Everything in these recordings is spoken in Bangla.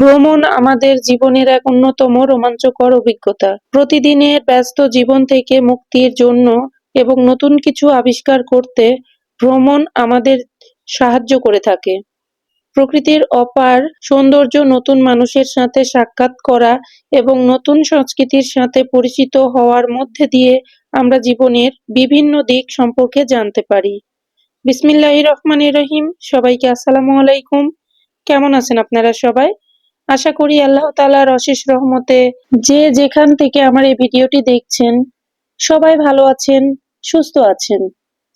ভ্রমণ আমাদের জীবনের এক অন্যতম রোমাঞ্চকর অভিজ্ঞতা। প্রতিদিনের ব্যস্ত জীবন থেকে মুক্তির জন্য এবং নতুন কিছু আবিষ্কার করতে ভ্রমণ আমাদের সাহায্য করে থাকে। প্রকৃতির অপার সৌন্দর্য নতুন মানুষের সাথে সাক্ষাৎ করা এবং নতুন সংস্কৃতির সাথে পরিচিত হওয়ার মধ্যে দিয়ে আমরা জীবনের বিভিন্ন দিক সম্পর্কে জানতে পারি। বিসমিল্লাহ রহমান রহিম। সবাইকে আসসালামু আলাইকুম। কেমন আছেন আপনারা সবাই? আশা করি আল্লাহ তালার অশেষ রহমতে যে যেখান থেকে আমার এই ভিডিওটি দেখছেন, সবাই ভালো আছেন, সুস্থ আছেন।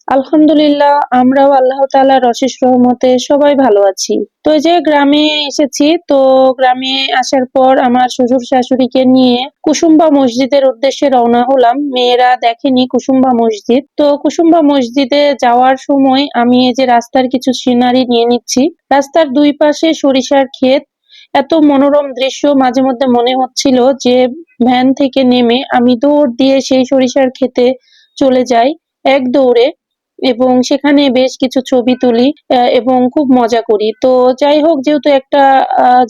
আলহামদুলিল্লাহ, আমরাও আল্লাহ তালার অশেষ রহমতে সবাই ভালো আছি। তো যে গ্রামে এসেছি, তো গ্রামে আসার পর আমার শ্বশুর শাশুড়িকে নিয়ে কুসুম্বা মসজিদের উদ্দেশ্যে রওনা হলাম। মেয়েরা দেখেনি কুসুম্বা মসজিদ। তো কুসুম্বা মসজিদে যাওয়ার সময় আমি এই যে রাস্তার কিছু সিনারি নিয়ে নিচ্ছি। রাস্তার দুই পাশে সরিষার ক্ষেত এত মনোরম দৃশ্য মাঝে মধ্যে মনে হচ্ছিল যে ভ্যান থেকে নেমে আমি দৌড় দিয়ে সেই সরিষার ক্ষেতে চলে যাই। এক দৌড়ে এবং সেখানে বেশ কিছু ছবি তুলি এবং খুব মজা করি। তো যাই হোক, যেহেতু একটা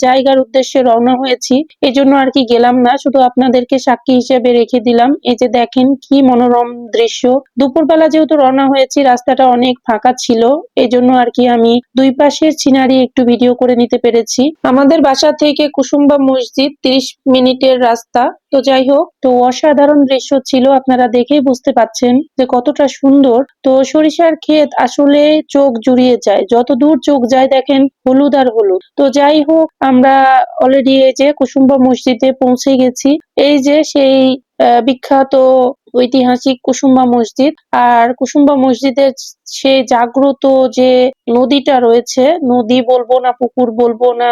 জায়গার উদ্দেশ্যে রওনা হয়েছি এই জন্য আর কি গেলাম না, শুধু আপনাদেরকে সাক্ষী হিসেবে রেখে দিলাম। এই যে দেখেন, কি মনোরম দৃশ্য। দুপুরবেলা যেহেতু রওনা হয়েছি, রাস্তাটা অনেক ফাঁকা ছিল এই জন্য আর কি আমি দুই পাশের সিনারি একটু ভিডিও করে নিতে পেরেছি। আমাদের বাসা থেকে কুসুম্বা মসজিদ, তিরিশ মিনিটের রাস্তা। তো যাই হোক, তো অসাধারণ দৃশ্য ছিল, আপনারা দেখেই বুঝতে পাচ্ছেন যে কতটা সুন্দর। তো সরিষার ক্ষেত আসলে চোখ জুড়িয়ে যায়। যত দূর চোখ যায় দেখেন হলুদ আর হলুদ। তো যাই হোক, আমরা অলরেডি এই যে কুসুম্বা মসজিদে পৌঁছে গেছি। এই যে সেই বিখ্যাত ঐতিহাসিক কুসুম্বা মসজিদ। আর কুসুম্বা মসজিদের সেই জাগ্রত যে নদীটা রয়েছে, নদী বলব না পুকুর বলব না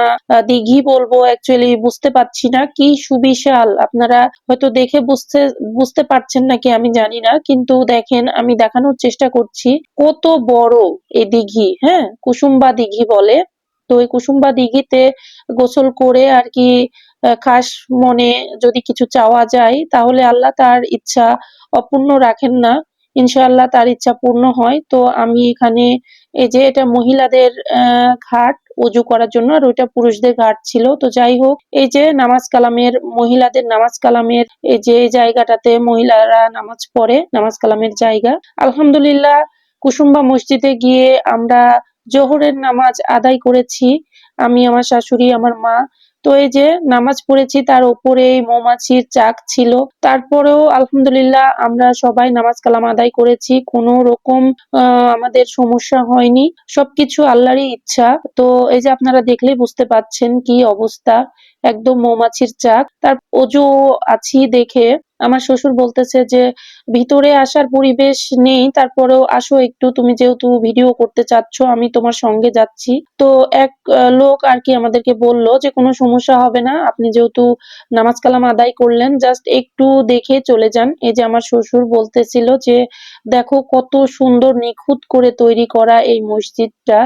দিঘি বলব অ্যাকচুয়ালি বুঝতে পারছি না। কি সুবিশাল! আপনারা হয়তো দেখে বুঝতে বুঝতে পারছেন নাকি আমি জানি না, কিন্তু দেখেন, আমি দেখানোর চেষ্টা করছি। কত বড় এই দিঘি হ্যাঁ? কুসুম্বা দিঘি বলে। তো এই কুসুম্বা দিঘিতে গোসল করে আর কি খাস মনে যদি কিছু চাওয়া যায়, তাহলে আল্লাহ তার ইচ্ছা অপূর্ণ রাখেন না। ইনশাআল্লাহ তার ইচ্ছা পূর্ণ হয়। তো আমি এখানে এই যে এটা মহিলাদের ঘাট, উজু করার জন্য, আর ওইটা পুরুষদের ঘাট ছিল। তো যাই হোক, এই যে নামাজ কালামের, মহিলাদের নামাজ কালামের, এই যে জায়গাটাতে মহিলারা নামাজ পড়ে, নামাজ কালামের জায়গা। আলহামদুলিল্লাহ, কুসুম্বা মসজিদে গিয়ে আমরা জোহরের নামাজ আদায় করেছি। আমি আমার শাশুড়ি আমার মা তো এই যে নামাজ পড়েছি, তার উপরে মৌমাছির চাক ছিল। তারপরেও আলহামদুলিল্লাহ আমরা সবাই নামাজ কালাম আদায় করেছি। কোনো রকম আমাদের সমস্যা হয়নি। সবকিছু আল্লাহরই ইচ্ছা। তো এই যে আপনারা দেখলেই বুঝতে পাচ্ছেন কি অবস্থা। একদম মৌমাছির চাক। তার অজু আছি দেখে। আমার শ্বশুর বলতেছে যে, ভিতরে আসার পরিবেশ নেই, তারপরেও আসো একটু। তুমি যেহেতু ভিডিও করতে চাচ্ছ, আমি তোমার সঙ্গে যাচ্ছি। তো এক লোক আর কি আমাদেরকে বলল যে, কোনো সমস্যা হবে না। আপনি যেহেতু নামাজ কালাম আদায় করলেন জাস্ট একটু দেখে চলে যান। এই যে আমার শ্বশুর বলতেছিল যে, দেখো কত সুন্দর নিখুঁত করে তৈরি করা এই মসজিদটা।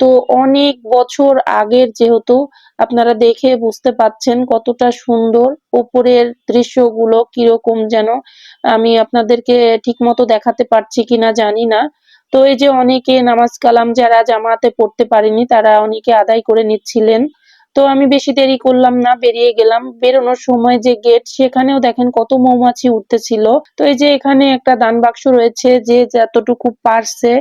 তো অনেক বছর আগের যেহেতু, আপনারা দেখে বুঝতে পাচ্ছেন কতটা সুন্দর উপরের দৃশ্যগুলো কীরকম যেন। আমি আপনাদেরকে ঠিকমতো দেখাতে পারছি কিনা জানি না। তো এই যে অনেকে নামাজ কালাম যারা জামাতে পড়তে পারেনি, তারা অনেকে আদায় করে নিচ্ছিলেন। তো আমি বেশি দেরি করলাম না, বেরিয়ে গেলাম। বেরোনোর সময় যে গেট সেখানেও দেখেন কত মৌমাছি উঠতেছিল। তো এই যে এখানে একটা দান বাক্স রয়েছে, যে যতটুকু পারছে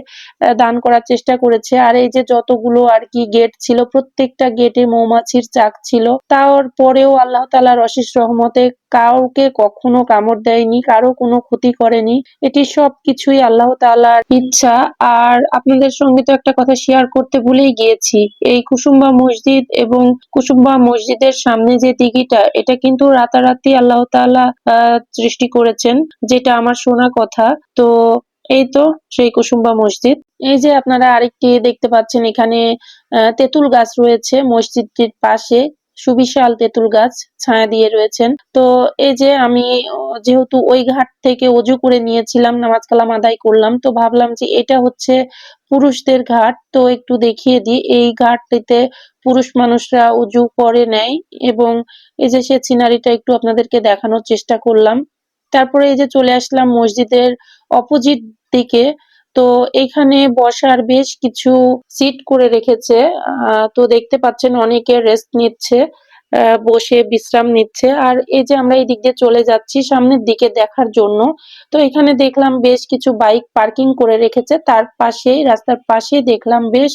দান করার চেষ্টা করেছে। আর এই যে যতগুলো আর কি গেট ছিল, প্রত্যেকটা গেটে মৌমাছির চাক ছিল। তার পরেও আল্লাহ তালার অশেষ রহমতে কাউকে কখনো কামড় দেয়নি কারও কোনো ক্ষতি করেনি। এটি সবকিছুই আল্লাহ তাআলার ইচ্ছা। আর আপনাদের সঙ্গে তো একটা কথা শেয়ার করতে ভুলেই গিয়েছি। এই কুসুম্বা মসজিদ এবং কুসুম্বা মসজিদের সামনে যে দিঘিটা এটা কিন্তু রাতারাতি আল্লাহ আহ, সৃষ্টি করেছেন যেটা আমার শোনা কথা। তো এই তো সেই কুসুম্বা মসজিদ। এই যে আপনারা আরেকটি দেখতে পাচ্ছেন এখানে তেঁতুল গাছ রয়েছে মসজিদটির পাশে। সুবিশাল তেঁতুল গাছ ছায়া দিয়ে রয়েছেন। তো এই যে আমি, যেহেতু ওই ঘাট থেকে অজু করে নিয়েছিলাম, নামাজ কালাম আদায় করলাম, তো ভাবলাম যে এটা হচ্ছে পুরুষদের ঘাট। তো একটু দেখিয়ে দিই, এই ঘাটটিতে পুরুষ মানুষরা উজু করে নেয় এবং এই যে সে সিনারিটা একটু আপনাদেরকে দেখানোর চেষ্টা করলাম। তারপরে এই যে চলে আসলাম মসজিদের অপোজিট দিকে তো এখানে বসার বেশ কিছু সিট করে রেখেছে। তো দেখতে পাচ্ছেন অনেকে রেস্ট নিচ্ছে বসে বিশ্রাম নিচ্ছে। আর এই যে আমরা এই দিক দিয়ে চলে যাচ্ছি সামনের দিকে দেখার জন্য, তো এখানে দেখলাম বেশ কিছু বাইক পার্কিং করে রেখেছে। তার পাশেই, রাস্তার পাশে দেখলাম বেশ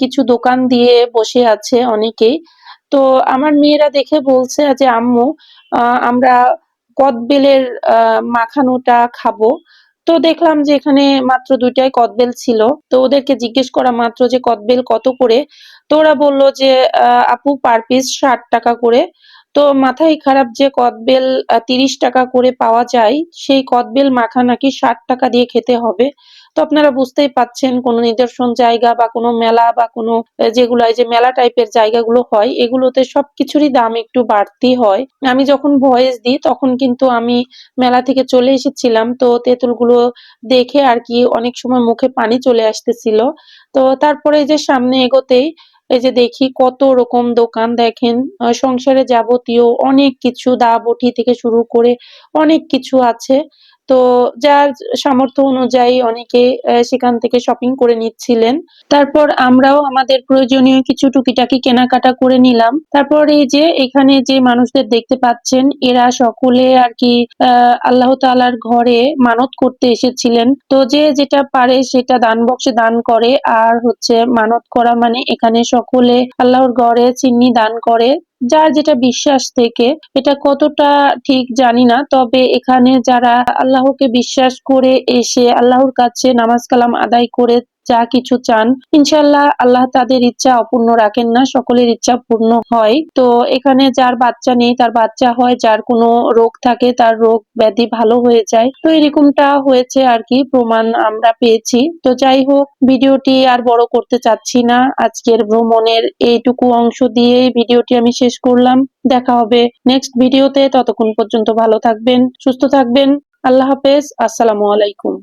কিছু দোকান দিয়ে বসে আছে অনেকেই। তো আমার মেয়েরা দেখে বলছে যে, আম্মু আমরা কদবেলের মাখানোটা খাব। তো দেখলাম যে এখানে মাত্র দুইটাই কদবেল ছিল। তো ওদেরকে জিজ্ঞেস করা মাত্র যে কদবেল কত করে? তো ওরা বলল যে আপু পার পিস ষাট টাকা করে। তো মাথায় খারাপ যে কদবেল তিরিশ টাকা করে পাওয়া যায়, সেই কদবেল মাখা নাকি ষাট টাকা দিয়ে খেতে হবে। তো আপনারা বুঝতেই পাচ্ছেন কোনো নিদর্শন জায়গা বা কোনো মেলা বা কোনো যেগুলো যে মেলা টাইপের জায়গাগুলো হয়, এগুলোতে সবকিছুরই দাম একটু বাড়তি হয়। আমি যখন ভয়েস দিই, তখন কিন্তু আমি মেলা থেকে চলে এসেছিলাম, তো তেঁতুলগুলো দেখে আর কি অনেক সময় মুখে পানি চলে আসতেছিল। তো তারপরে যে সামনে এগোতেই, এই যে দেখি কত রকম দোকান দেখেন সংসারে যাবতীয় অনেক কিছু, দা বটি থেকে শুরু করে অনেক কিছু আছে। তো যার সামর্থ্য অনুযায়ী অনেকে সেখান থেকে শপিং করে নিচ্ছিলেন। তারপর আমরাও আমাদের প্রয়োজনীয় কিছু টুকিটাকি কেনাকাটা করে নিলাম। তারপর এই যে, এখানে যে মানুষদের দেখতে পাচ্ছেন, এরা সকলে আর কি আহ আল্লাহ তাআলার ঘরে মানত করতে এসেছিলেন। তো যে যেটা পারে সেটা দান বক্সে দান করে, আর হচ্ছে মানত করা মানে এখানে সকলে আল্লাহর ঘরে চিন্নি দান করে। যার যেটা বিশ্বাস থেকে, এটা কতটা ঠিক জানি না। তবে এখানে যারা আল্লাহকে বিশ্বাস করে এসে আল্লাহর কাছে নামাজ কালাম আদায় করে যা কিছু চান। ইনশাল্লাহ আল্লাহ তাদের ইচ্ছা অপূর্ণ রাখেন না, সকলের ইচ্ছা পূর্ণ হয়। তো এখানে যার বাচ্চা নেই, তার বাচ্চা হয়, যার কোনো রোগ থাকে, তার রোগ ব্যাধি ভালো হয়ে যায়। তো এরকমটা হয়েছে আর কি, প্রমাণ আমরা পেয়েছি। তো যাই হোক, ভিডিওটি আর বড় করতে চাচ্ছি না। আজকের ভ্রমণের এইটুকু অংশ দিয়ে ভিডিওটি আমি শেষ করলাম। দেখা হবে নেক্সট ভিডিওতে। ততক্ষণ পর্যন্ত ভালো থাকবেন, সুস্থ থাকবেন। আল্লাহ হাফেজ, আসসালামু আলাইকুম।